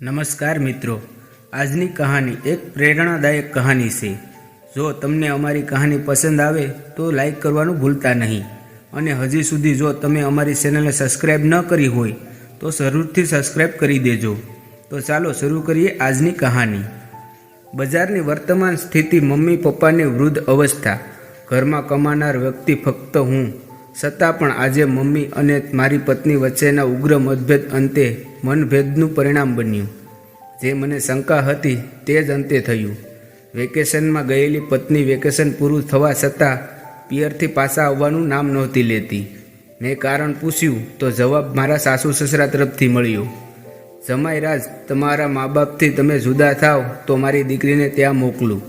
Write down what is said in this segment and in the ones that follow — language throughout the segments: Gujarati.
નમસ્કાર મિત્રો. આજની કહાની એક પ્રેરણાદાયક કહાની છે. જો તમને અમારી કહાની પસંદ આવે તો લાઈક કરવાનું ભૂલતા નહીં. અને હજી સુધી જો તમે અમારી ચેનલને સબસ્ક્રાઈબ ન કરી હોય તો જરૂરથી સબસ્ક્રાઈબ કરી દેજો. તો ચાલો શરૂ કરીએ આજની કહાની. બજારની વર્તમાન સ્થિતિ મમ્મી પપ્પાની વૃદ્ધ અવસ્થા. ઘરમાં કમાનાર વ્યક્તિ ફક્ત હું. છતાં પણ આજે મમ્મી અને મારી પત્ની વચ્ચેના ઉગ્ર મતભેદ અંતે મનભેદનું પરિણામ બન્યું. જે મને શંકા હતી તે જ અંતે થયું. વેકેશનમાં ગયેલી પત્ની વેકેશન પૂરું થવા છતાં પિયરથી પાછા આવવાનું નામ નહોતી લેતી. મેં કારણ પૂછ્યું તો જવાબ મારા સાસુ સસરા તરફથી મળ્યો. જમાઈ રાજ, તમારા મા બાપથી તમે જુદા થાવ તો મારી દીકરીને ત્યાં મોકલું.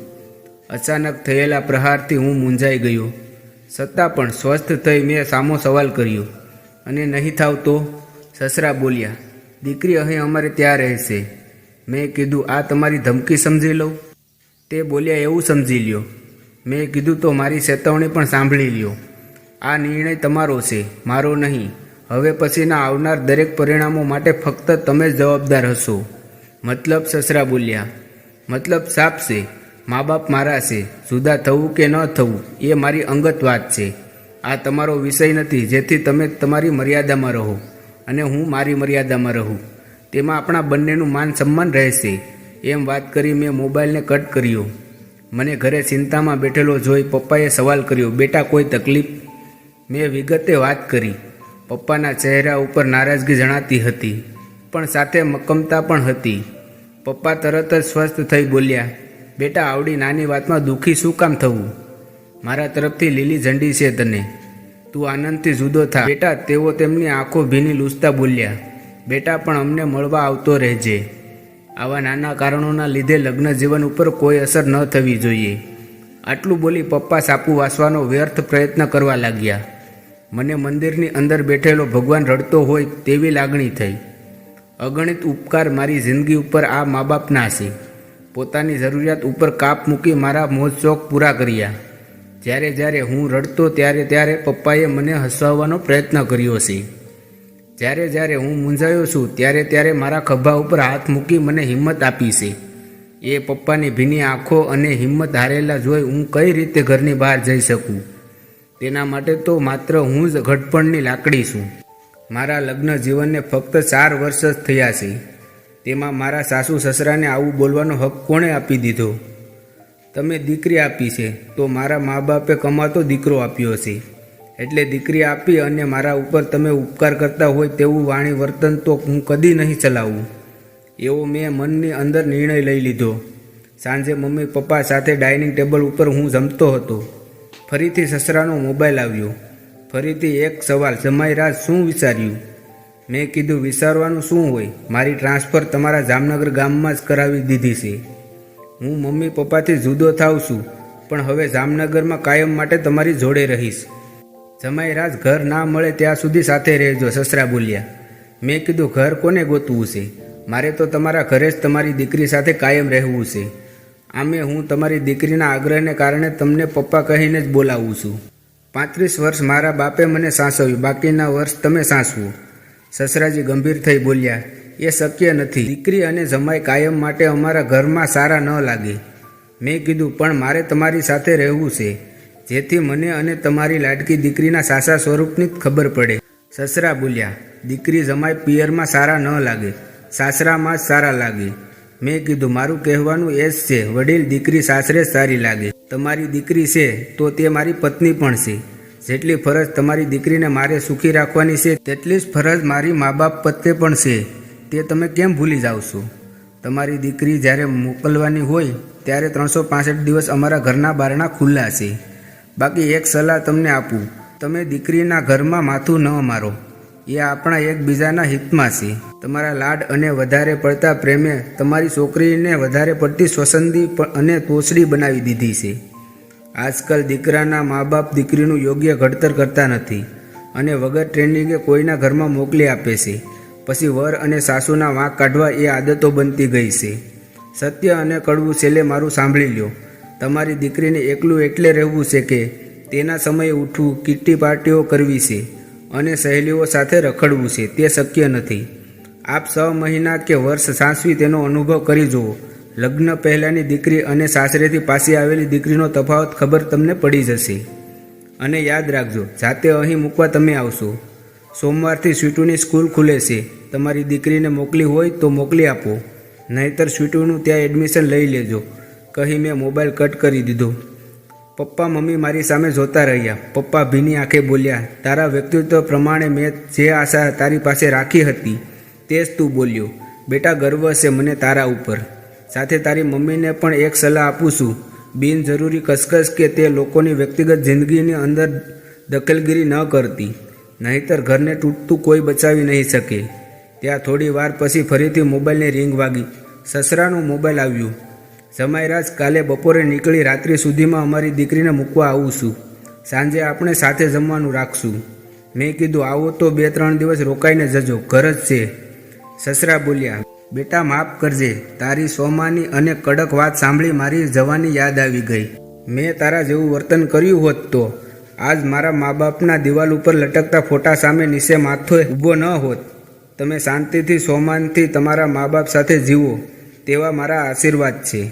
અચાનક થયેલા પ્રહારથી હું મૂંઝાઈ ગયો. છતાં પણ સ્વસ્થ થઈ મેં સામો સવાલ કર્યો. અને નહીં થાવ તો? સસરા બોલ્યા. દીકરી અહીં અમારે ત્યાં રહેશે. મેં કીધું, આ તમારી ધમકી સમજી લઉં? તે બોલ્યા, એવું સમજી લ્યો. મેં કીધું, તો મારી ચેતવણી પણ સાંભળી લ્યો. આ નિર્ણય તમારો છે, મારો નહીં. હવે પછીના આવનાર દરેક પરિણામો માટે ફક્ત તમે જ જવાબદાર હશો. મતલબ સસરા બોલ્યા. મતલબ સાપ છે. મા બાપ મારા છે, જુદા થવું કે ન થવું, એ મારી અંગત વાત છે. આ તમારો વિષય નથી, જેથી તમે તમારી મર્યાદામાં રહો અને હું મારી મર્યાદામાં રહું. તેમાં આપણા બંનેનું માન સન્માન રહેશે. એમ વાત કરી મેં મોબાઈલને કટ કર્યો. મને ઘરે ચિંતામાં બેઠેલો જોઈ પપ્પાએ સવાલ કર્યો, બેટા, કોઈ તકલીફ? મેં વિગતે વાત કરી. પપ્પાના ચહેરા ઉપર નારાજગી જણાતી હતી, પણ સાથે મક્કમતા પણ હતી. પપ્પા તરત જ સ્વસ્થ થઈ બોલ્યા બેટા, આવડી નાની વાતમાં દુઃખી શું કામ થવું? મારા તરફથી લીલી ઝંડી છે તને. તું આનંદથી જુદો થા. બેટા, તેઓ તેમની આંખો ભીની લૂસતા બોલ્યા. બેટા, પણ અમને મળવા આવતો રહેજે. આવા નાના કારણોના લીધે લગ્ન જીવન ઉપર કોઈ અસર ન થવી જોઈએ. આટલું બોલી પપ્પા સાપુ વાસવાનો વ્યર્થ પ્રયત્ન કરવા લાગ્યા. મને મંદિરની અંદર બેઠેલો ભગવાન રડતો હોય તેવી લાગણી થઈ. અગણિત ઉપકાર મારી જિંદગી ઉપર આ મા બાપના છે પોતાની જરૂરિયાત ઉપર કાપ મૂકી મારા મોજ શોખ પૂરા કર્યા. જ્યારે જ્યારે હું રડતો ત્યારે ત્યારે પપ્પાએ મને હસાવવાનો પ્રયત્ન કર્યો છે. જ્યારે જ્યારે હું મૂંઝાયો છું ત્યારે ત્યારે મારા ખભા ઉપર હાથ મૂકી મને હિંમત આપી છે. એ પપ્પાની ભીની આંખો અને હિંમત હારેલા જોઈ હું કઈ રીતે ઘરની બહાર જઈ શકું? તેના માટે તો માત્ર હું જ ઘડપણની લાકડી છું. મારા લગ્ન જીવનને ફક્ત ચાર વર્ષ જ થયા છે. તેમાં મારા સાસુ સસરાને આવું બોલવાનો હક કોણે આપી દીધો? તમે દીકરી આપી છે, તો મારા મા બાપે કમાતો દીકરો આપ્યો છે એટલે દીકરી આપી અને મારા ઉપર તમે ઉપકાર કરતા હોય તેવું વાણી વર્તન તો હું કદી નહીં ચલાવું. એવો મેં મનની અંદર નિર્ણય લઈ લીધો. સાંજે મમ્મી પપ્પા સાથે ડાઇનિંગ ટેબલ ઉપર હું જમતો હતો. ફરીથી સસરાનો મોબાઈલ આવ્યો. ફરીથી એક સવાલ, જમાઈ રાજ શું વિચાર્યું? મેં કીધું વિચારવાનું શું હોય? મારી ટ્રાન્સફર તમારા જામનગર ગામમાં જ કરાવી દીધી છે. હું મમ્મી પપ્પાથી જુદો થાવ છું, પણ હવે જામનગરમાં કાયમ માટે તમારી જોડે રહીશ. જમાઈ રાજ ઘર ના મળે ત્યાં સુધી સાથે રહેજો, સસરા બોલ્યા. મેં કીધું ઘર કોને ગોતવું છે? મારે તો તમારા ઘરે જ તમારી દીકરી સાથે કાયમ રહેવું છે. આમે હું તમારી દીકરીના આગ્રહને કારણે તમને પપ્પા કહીને જ બોલાવું છું. પાંત્રીસ વર્ષ મારા બાપે મને સાસવ્યું, બાકીના વર્ષ તમે સાસવું. સસરાજી ગંભીર થઈ બોલ્યા, એ શક્ય નથી. દીકરી અને જમાઈ કાયમ માટે અમારા ઘરમાં સારા ન લાગે. મેં કીધું, પણ મારે તમારી સાથે રહેવું છે. જેથી મને અને તમારી લાડકી દીકરીના સાસા સ્વરૂપની જ ખબર પડે. સસરા બોલ્યા, દીકરી જમાઈ પિયરમાં સારા ન લાગે. સાસરામાં જ સારા લાગે. મેં કીધું, મારું કહેવાનું એ જ છે, વડીલ દીકરી સાસરે જ સારી લાગે. તમારી દીકરી છે, તો તે મારી પત્ની પણ છે. જેટલી ફરજ તમારી દીકરીને મારે સુખી રાખવાની છે, તેટલી જ ફરજ મારી મા બાપ પ્રત્યે પણ છે. તે તમે કેમ ભૂલી જાઓ છો? તમારી દીકરી જ્યારે મોકલવાની હોય, ત્યારે ત્રણસો પાસઠ દિવસ અમારા ઘરના બારણા ખુલ્લા છે. બાકી એક સલાહ તમને આપું, તમે દીકરીના ઘરમાં માથું ન મારો. એ આપણા એકબીજાના હિતમાં છે. તમારા લાડ અને વધારે પડતા પ્રેમે તમારી છોકરીને વધારે પડતી સ્વસંદી અને તોછડી બનાવી દીધી છે. આજકાલ દીકરાના મા બાપ દીકરીનું યોગ્ય ઘડતર કરતા નથી અને વગર ટ્રેનિંગે કોઈના ઘરમાં મોકલી આપે છે. પછી વર અને સાસુના વાંક કાઢવા એ આદતો બનતી ગઈ છે. સત્ય અને કડવું છેલ્લે મારું સાંભળી લ્યો. તમારી દીકરીને એકલું એટલે રહેવું છે કે તેના સમયે ઉઠવું, કીટી પાર્ટીઓ કરવી છે અને સહેલીઓ સાથે રખડવું છે તે શક્ય નથી. આપ છ મહિના કે વર્ષ સાસવી તેનો અનુભવ કરી જુઓ. લગ્ન પહેલાંની દીકરી અને સાસરેથી પાછી આવેલી દીકરીનો તફાવત ખબર તમને પડી જશે. અને યાદ રાખજો, જાતે અહીં મૂકવા તમે આવશો. સોમવારથી સ્વીટુની સ્કૂલ ખુલે છે. તમારી દીકરીને મોકલી હોય તો મોકલી આપો. નહીતર સ્વીટુનું ત્યાં એડમિશન લઈ લેજો. કહી મેં મોબાઈલ કટ કરી દીધો. પપ્પા, મમ્મી મારી સામે જોતા રહ્યા. પપ્પા ભીની આંખે બોલ્યા, તારા વ્યક્તિત્વ પ્રમાણે મેં જે આશા તારી પાસે રાખી હતી, તે જ તું બોલ્યો. બેટા, ગર્વ છે મને તારા ઉપર. સાથે તારી મમ્મીને પણ એક સલાહ આપું છું. બિનજરૂરી કસકસ કે તે લોકોની વ્યક્તિગત જિંદગીની અંદર દખલગીરી ન કરતી. નહીંતર ઘરને તૂટતું કોઈ બચાવી નહીં શકે. ત્યાં થોડી વાર પછી ફરીથી મોબાઈલની રિંગ વાગી. સસરાનો મોબાઈલ આવ્યું. જમાઈરાજ કાલે બપોરે નીકળી રાત્રિ સુધીમાં અમારી દીકરીને મૂકવા આવું છું. સાંજે આપણે સાથે જમવાનું રાખશું. મેં કીધું, આવો તો બે ત્રણ દિવસ રોકાઈને જજો. ઘર જ છે. સસરા બોલ્યા બેટા માફ કરજે, તારી સોમાની અને કડક વાત સાંભળી મારી જવાની યાદ આવી ગઈ. મેં તારા જેવું વર્તન કર્યું હોત તો. આજ મારા મા બાપના દિવાલ ઉપર લટકતા ફોટા સામે નીચે માથો ઊભો ન હોત. તમે શાંતિથી સોમાનથી તમારા મા બાપ સાથે જીવો, તેવા મારા આશીર્વાદ છે.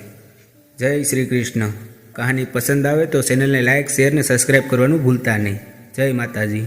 જય શ્રી કૃષ્ણ. કહાની પસંદ આવે તો ચેનલને લાઇક શેર ને સબસ્ક્રાઈબ કરવાનું ભૂલતા નહીં. જય માતાજી.